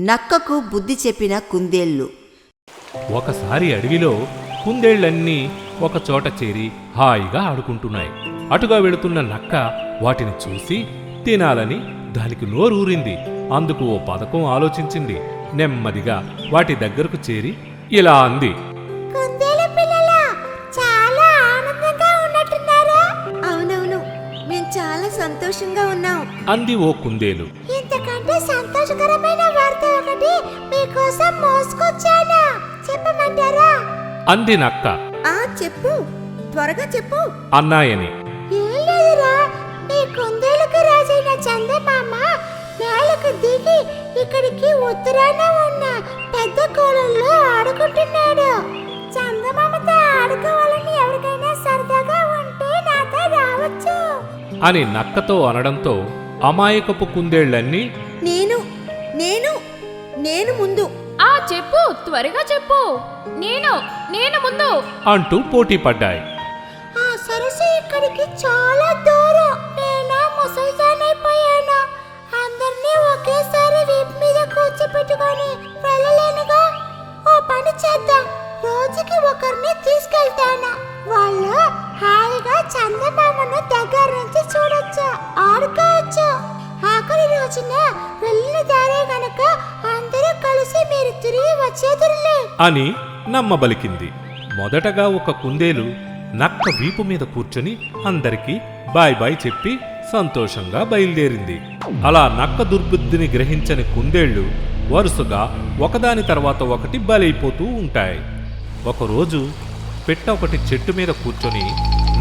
నక్కకు బుద్ధి చెప్పిన కుందేళ్ళు. ఒకసారి అడవిలో కుందేళ్ళన్నీ ఒక చోట చేరి హాయిగా ఆడుకుంటున్నాయి. అటుగా వెళుతున్న నక్క వాటిని చూసి తినాలని దానికి నోరూరింది. అందుకు ఓ పథకం ఆలోచించింది. నెమ్మదిగా వాటి దగ్గరకు చేరి ఇలా అంది. కుందేలు పిల్లల చాలా ఆనందంగా ఉన్నట్టున్నారా? అవునవును మేము చాలా సంతోషంగా ఉన్నాం. అంది ఓ కుందేలు. సంతోషకరమైన వార్త ఒకటి మీకోసం మోసుకొచ్చాను? చెప్పమంటారా? అంది నక్క ఆ చెప్పు. త్వరగా చెప్పు. అన్నాయని. ఏం లేదురా మీ కుందేలుకు రాజైన చందమామ నేలకు దిగి ఇక్కడికి ఉత్తరాన ఉన్న పెద్ద కోలంలో ఆడుకుంటున్నాడు. చందమామతో ఆడుకోవాలని ఎవరికైనా సరదాగా ఉంటే నాతో రావచ్చు. అని నక్కతో అనడంతో అమాయకపు కుందేళ్ళన్నీ నేను నేను నేను ముందు. ఆ చెప్పు త్వరగా చెప్పు. నేను నేను ముందు. అంటూ పోటీ పడ్డాయి. ఆ సరస్సు ఇక్కడికి చాలా దూరం. నేను ముసల్దానైపోయాను? అందరినీ ఒకేసారి వీపు మీద కూర్చోపెట్టుకొని వెళ్ళలేనుగా? ఓ పని చేద్దాం. రోజుకి ఒకరిని తీసుకెళ్తాను? వాళ్ళు హాయిగా చందమామను దగ్గర నుంచి చూడొచ్చు ఆడుకోవచ్చు. ఆఖరి రోజున వెళ్ళిన దారే గనక అందరూ కలిసి మీరు తిరిగి వచ్చేదురులే. అని నమ్మబలికింది. మొదటగా ఒక కుందేలు నక్క వీపు మీద కూర్చొని అందరికీ బాయ్ బాయ్ చెప్పి సంతోషంగా బయలుదేరింది. అలా నక్క దుర్బుద్ధిని గ్రహించని కుందేళ్ళు వరుసగా ఒకదాని తర్వాత ఒకటి బలైపోతూ ఉంటాయి. ఒకరోజు పెట్ట ఒకటి చెట్టు మీద కూర్చొని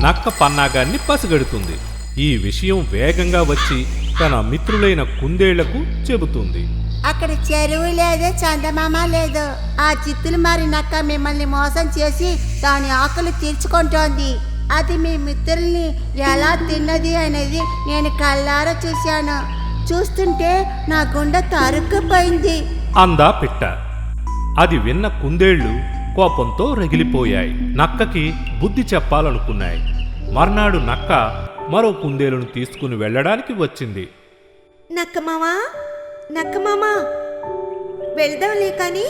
నక్క పన్నాగాన్ని పసిగడుతుంది. ఈ విషయం వేగంగా వచ్చి తన మిత్రులైన కుందేళ్ళకు చెబుతుంది. అక్కడ చెరువు లేదు చందమామ లేదు. ఆ చిత్తులు మారి నక్క మిమ్మల్ని మోసం చేసి దాని ఆకలి తీర్చుకుంటోంది. అది మీ మిత్రుల్ని ఎలా తిన్నది అనేది నేను కళ్ళారా చూశాను. చూస్తుంటే నా గుండె తరుక్కుపోయింది. అందా పిట్ట. అది విన్న కుందేళ్ళు కోపంతో రగిలిపోయాయి. నక్కకి బుద్ధి చెప్పాలనుకున్నాయి. మర్నాడు నక్క మరో కుందేలును తీసుకుని వెళ్ళడానికి వచ్చింది. నక్కమామా నక్కమామా వెళ్దాంలే కానీ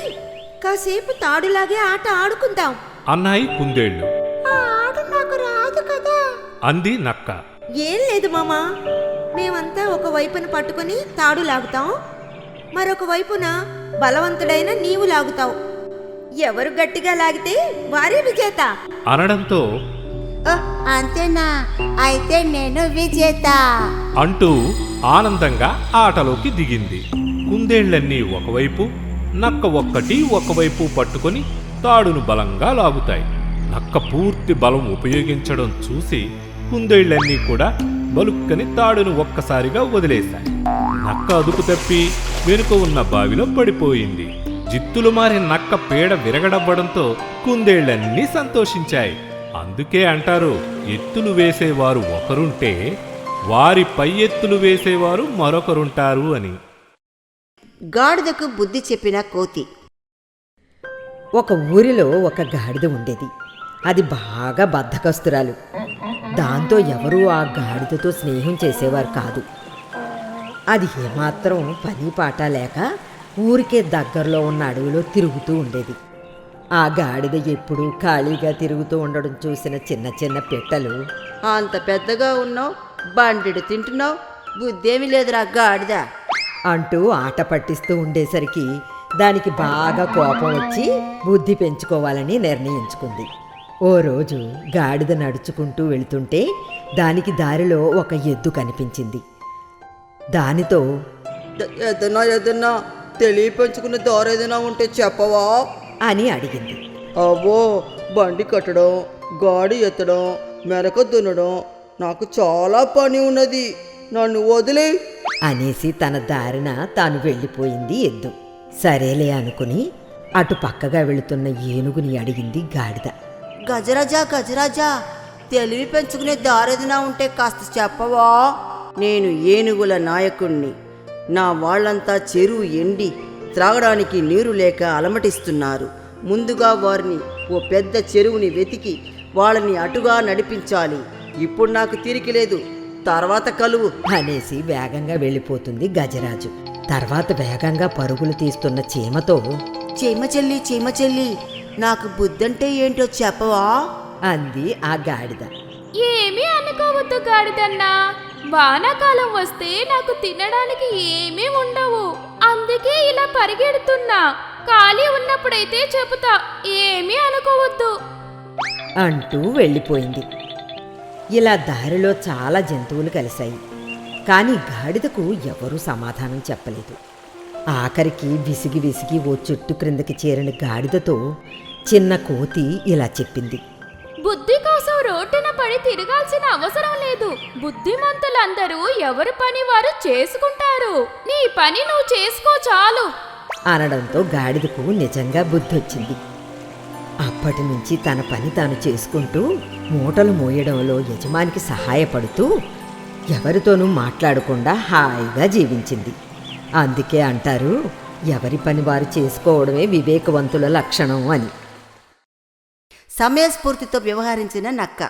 కాసేపు తాడులాగే ఆట ఆడుకుందాం. అన్నాయి కుందేళ్ళు నాకు రాదు కదా. అంది నక్క. ఏం లేదు మామా మేమంతా ఒక వైపున పట్టుకొని తాడు లాగుతాం మరొక వైపున బలవంతుడైన నీవు లాగుతావు. ఎవరు గట్టిగా లాగితే వారే విజేత. అనడంతో అంతేనా? అయితే నేను విజేత. అంటూ ఆనందంగా ఆటలోకి దిగింది. కుందేళ్ళన్నీ ఒకవైపు నక్క ఒక్కటి ఒకవైపు పట్టుకొని తాడును బలంగా లాగుతాయి. నక్క పూర్తి బలం ఉపయోగించడం చూసి కుందేళ్ళన్నీ కూడా బలుక్కని తాడును ఒక్కసారిగా వదిలేశాయి. నక్క అదుపు తప్పి వెనుక ఉన్న బావిలో పడిపోయింది. జిత్తులు మారి నక్క పేడ విరగడవ్వడంతో కుందేళ్ళన్నీ సంతోషించాయి. అందుకే అంటారు ఎత్తులు వేసేవారు ఒకరుంటే వారి పై ఎత్తులు వేసేవారు మరొకరుంటారు అని. గాడిదకు బుద్ధి చెప్పిన కోతి. ఒక ఊరిలో ఒక గాడిద ఉండేది. అది బాగా బద్ధకస్తురాలు. దాంతో ఎవరూ ఆ గాడిదతో స్నేహం చేసేవారు కాదు. అది ఏమాత్రం పని పాట లేక ఊరికే దగ్గరలో ఉన్న అడవిలో తిరుగుతూ ఉండేది. ఆ గాడిద ఎప్పుడూ ఖాళీగా తిరుగుతూ ఉండడం చూసిన చిన్న చిన్న పిట్టలు. అంత పెద్దగా ఉన్నావు బండిడు తింటున్నావు బుద్ధేమి లేదురా గాడిద. అంటూ ఆట పట్టిస్తూ ఉండేసరికి దానికి బాగా కోపం వచ్చి బుద్ధి పెంచుకోవాలని నిర్ణయించుకుంది. ఓ రోజు గాడిద నడుచుకుంటూ వెళ్తుంటే దానికి దారిలో ఒక ఎద్దు కనిపించింది. దానితో ఏదన్నా ఏదన్నా తెలియపంచుకున్న దారి ఏదైనా ఉంటే చెప్పవా? అని అడిగింది. అవ్వో బండి కట్టడం గాడి ఎత్తడం మెరక దున్నడం నాకు చాలా పని ఉన్నది. నన్ను వదిలే. అనేసి తన దారిన తాను వెళ్ళిపోయింది ఎద్దు. సరేలే అనుకుని అటు పక్కగా వెళుతున్న ఏనుగుని అడిగింది గాడిద. గజరాజా గజరాజా తెలివి పెంచుకునే దారేదినా ఉంటే కాస్త చెప్పవా? నేను ఏనుగుల నాయకుణ్ణి. నా వాళ్ళంతా చెరువు ఎండి త్రాగడానికి నీరు లేక అలమటిస్తున్నారు. ముందుగా వారిని ఓ పెద్ద చెరువుని వెతికి వాళ్ళని అటుగా నడిపించాలి. ఇప్పుడు నాకు తీరిక లేదు. తర్వాత కలువు అనేసి వేగంగా వెళ్ళిపోతుంది గజరాజు. తర్వాత వేగంగా పరుగులు తీస్తున్న చీమతో చీమ చెల్లి చీమ చెల్లి నాకు బుద్ధంటే ఏంటో చెప్పవా? అంది ఆ గాడిద. ఏమీ అనుకోవద్దు గాడిదన్నా. వానాకాలం వస్తే నాకు తినడానికి ఏమీ ఉండవు. అందుకే ఇలా పరిగెడుతున్నా. ఖాళీ ఉన్నప్పుడైతే చెబుతా ఏమీ అనుకోవద్దు. అంటూ వెళ్ళిపోయింది. ఇలా దారిలో చాలా జంతువులు కలిశాయి. కానీ గాడిదకు ఎవరూ సమాధానం చెప్పలేదు. ఆఖరికి విసిగి విసిగి ఓ చెట్టు క్రిందకి చేరిన గాడిదతో చిన్న కోతి ఇలా చెప్పింది. బుద్ధి కోసం రోడ్డున పడి తిరగాల్సిన అవసరం లేదు. బుద్ధిమంతులందరూ ఎవరి పని వారు చేసుకుంటారు. నీ పని నువ్వు చేసుకో చాలు. అనడంతో గాడిదకు నిజంగా బుద్ధొచ్చింది. అప్పటి నుంచి తన పని తాను చేసుకుంటూ మూటలు మోయడంలో యజమానికి సహాయపడుతూ ఎవరితోనూ మాట్లాడకుండా హాయిగా జీవించింది. అందుకే అంటారు ఎవరి పని వారు చేసుకోవడమే వివేకవంతుల లక్షణం అని. సమయస్ఫూర్తితో వ్యవహరించిన నక్క.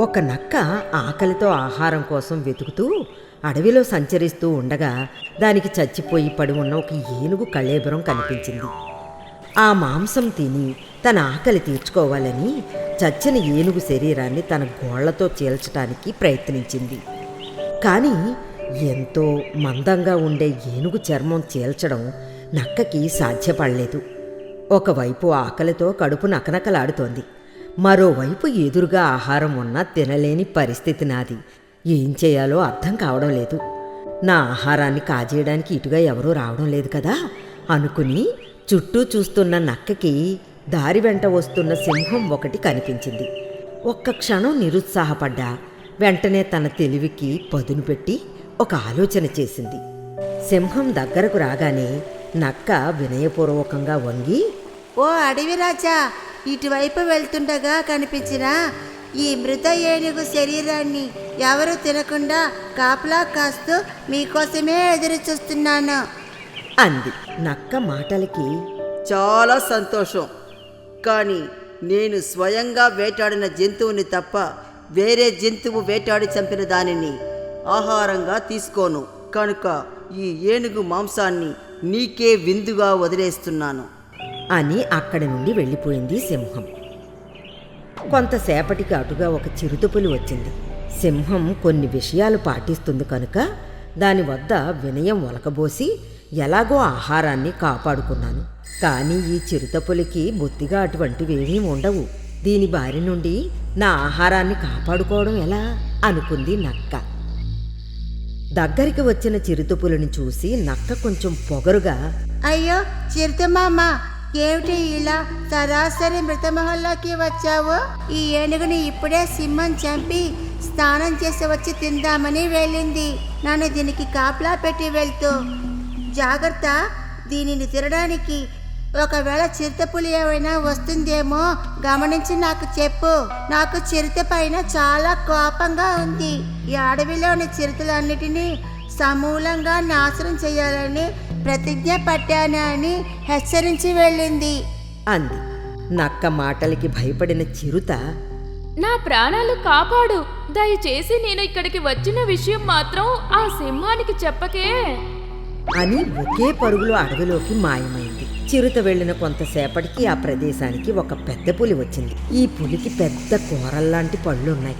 ఒక నక్క ఆకలితో ఆహారం కోసం వెతుకుతూ అడవిలో సంచరిస్తూ ఉండగా దానికి చచ్చిపోయి పడి ఉన్న ఒక ఏనుగు కళేబరం కనిపించింది. ఆ మాంసం తిని తన ఆకలి తీర్చుకోవాలని చచ్చిన ఏనుగు శరీరాన్ని తన గోళ్ళతో చీల్చటానికి ప్రయత్నించింది. కానీ ఎంతో మందంగా ఉండే ఏనుగు చర్మం చీల్చడం నక్కకి సాధ్యపడలేదు. ఒకవైపు ఆకలితో కడుపు నకనకలాడుతోంది. మరోవైపు ఎదురుగా ఆహారం ఉన్నా తినలేని పరిస్థితి నాది. ఏం చేయాలో అర్థం కావడం లేదు. నా ఆహారాన్ని కాజేయడానికి ఇటుగా ఎవరూ రావడం లేదు కదా? అనుకుని చుట్టూ చూస్తున్న నక్కకి దారి వెంట వస్తున్న సింహం ఒకటి కనిపించింది. ఒక్క క్షణం నిరుత్సాహపడ్డా. వెంటనే తన తెలివికి పదును పెట్టి ఒక ఆలోచన చేసింది. సింహం దగ్గరకు రాగానే నక్క వినయపూర్వకంగా వంగి ఓ అడవి రాజా ఇటువైపు వెళ్తుండగా కనిపించిన ఈ మృత ఏనుగు శరీరాన్ని ఎవరు తినకుండా కాపలా కాస్తూ మీకోసమే ఎదురు చూస్తున్నాను. అంది నక్క మాటలకి చాలా సంతోషం. కానీ నేను స్వయంగా వేటాడిన జంతువుని తప్ప వేరే జంతువు వేటాడి చంపిన దానిని ఆహారంగా తీసుకోను. కనుక ఈ ఏనుగు మాంసాన్ని నీకే విందుగా వదిలేస్తున్నాను. అని అక్కడి నుండి వెళ్ళిపోయింది సింహం. కొంతసేపటికి అటుగా ఒక చిరుతపులి వచ్చింది. సింహం కొన్ని విషయాలు పాటిస్తుంది కనుక దాని వద్ద వినయం ఒలకబోసి ఎలాగో ఆహారాన్ని కాపాడుకున్నాను. కానీ ఈ చిరుతపులికి బొత్తిగా అటువంటివేమీ ఉండవు. దీని బారి నుండి నా ఆహారాన్ని కాపాడుకోవడం ఎలా? అనుకుంది నక్క. దగ్గరికి వచ్చిన చిరుతపులిని చూసి నక్క కొంచెం పొగరుగా అయ్యో చిరుతమామ ఏమిటి ఇలా సరాసరి మృతమహల్లోకి వచ్చావు? ఈ ఏనుగుని ఇప్పుడే సింహం చంపి స్నానం చేసి వచ్చి తిందామని వెళ్ళింది. నన్ను దీనికి కాపలా పెట్టి వెళ్తూ. జాగ్రత్త దీనిని తినడానికి. ఒకవేళ చిరుతపులి ఏమైనా వస్తుందేమో గమనించి నాకు చెప్పు. నాకు చిరుత పైన చాలా కోపంగా ఉంది. ఈ అడవిలోని చిరుతలన్నిటినీ సమూలంగా నాశనం చేయాలని ప్రతిజ్ఞ పట్టాను అని హెచ్చరించి వెళ్ళింది. అంది. నక్క మాటలకి భయపడిన చిరుత నా ప్రాణాలు కాపాడు. దయచేసి నేను ఇక్కడికి వచ్చిన విషయం మాత్రం ఆ సింహానికి చెప్పకే. అని ఒకే పరుగులో అడవిలోకి మాయమైంది. చిరుత వెళ్ళిన కొంతసేపటికి ఆ ప్రదేశానికి ఒక పెద్ద పులి వచ్చింది. ఈ పులికి పెద్ద కూరల్లాంటి పళ్ళున్నాయి.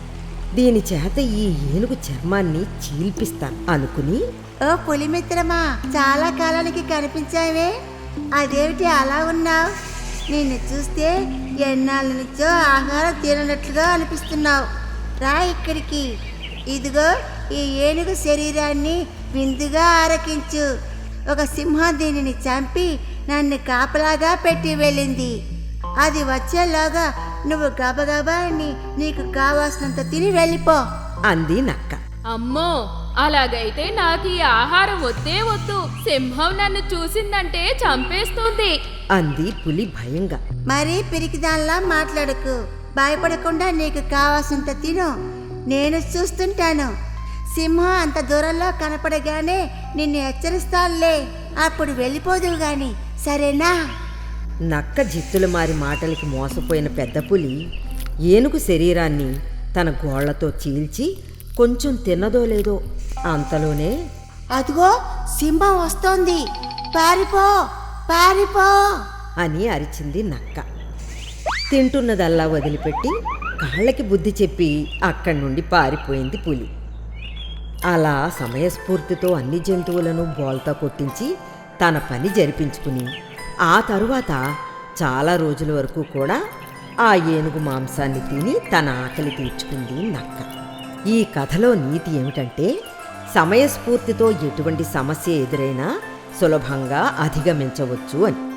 దీని చేత ఈ ఏనుగు చర్మాన్ని చీల్పిస్తాను అనుకుని ఓ పులిమిత్రమా చాలా కాలానికి కనిపించావే. అదేమిటి అలా ఉన్నావు? నిన్ను చూస్తే ఎన్నాళ్ళ నుంచో ఆహారం తిననట్లుగా అనిపిస్తున్నావు. రా ఇక్కడికి. ఇదిగో ఈ ఏనుగు శరీరాన్ని విందుగా ఆరకించు. ఒక సింహం దీనిని చంపి నన్ను కాపలాగా పెట్టి వెళ్ళింది. అది వచ్చేలోగా నువ్వు గబగబా నీకు కావాల్సినంత తిని వెళ్ళిపో. అంది నక్క. అమ్మో అలాగైతే నాకు ఈ ఆహారం వద్దే వద్దు. సింహం నన్ను చూసిందంటే చంపేస్తుంది. అంది పులి భయంగా. మరీ పిరికిదానిలా మాట్లాడకు. భయపడకుండా నీకు కావాల్సినంత తిను. నేను చూస్తుంటాను. సింహం అంత దూరంలో కనపడగానే నిన్ను హెచ్చరిస్తానులే. అప్పుడు వెళ్ళిపోదువు గాని. సరేనా? నక్క జిత్తుల మారి మాటలకి మోసపోయిన పెద్ద పులి ఏనుగు శరీరాన్ని తన గోళ్ళతో చీల్చి కొంచెం తిన్నదో లేదో అంతలోనే అదిగో సింహం వస్తోంది. పారిపో పారిపో. అని అరిచింది నక్క. తింటున్నదల్లా వదిలిపెట్టి కాళ్ళకి బుద్ధి చెప్పి అక్కడి నుండి పారిపోయింది పులి. అలా సమయస్ఫూర్తితో అన్ని జంతువులను బోల్తా కొట్టించి తన పని జరిపించుకుని ఆ తరువాత చాలా రోజుల వరకు కూడా ఆ ఏనుగు మాంసాన్ని తిని తన ఆకలి తీర్చుకుంది నక్క. ఈ కథలో నీతి ఏమిటంటే సమయస్ఫూర్తితో ఎటువంటి సమస్య ఎదురైనా సులభంగా అధిగమించవచ్చు అని.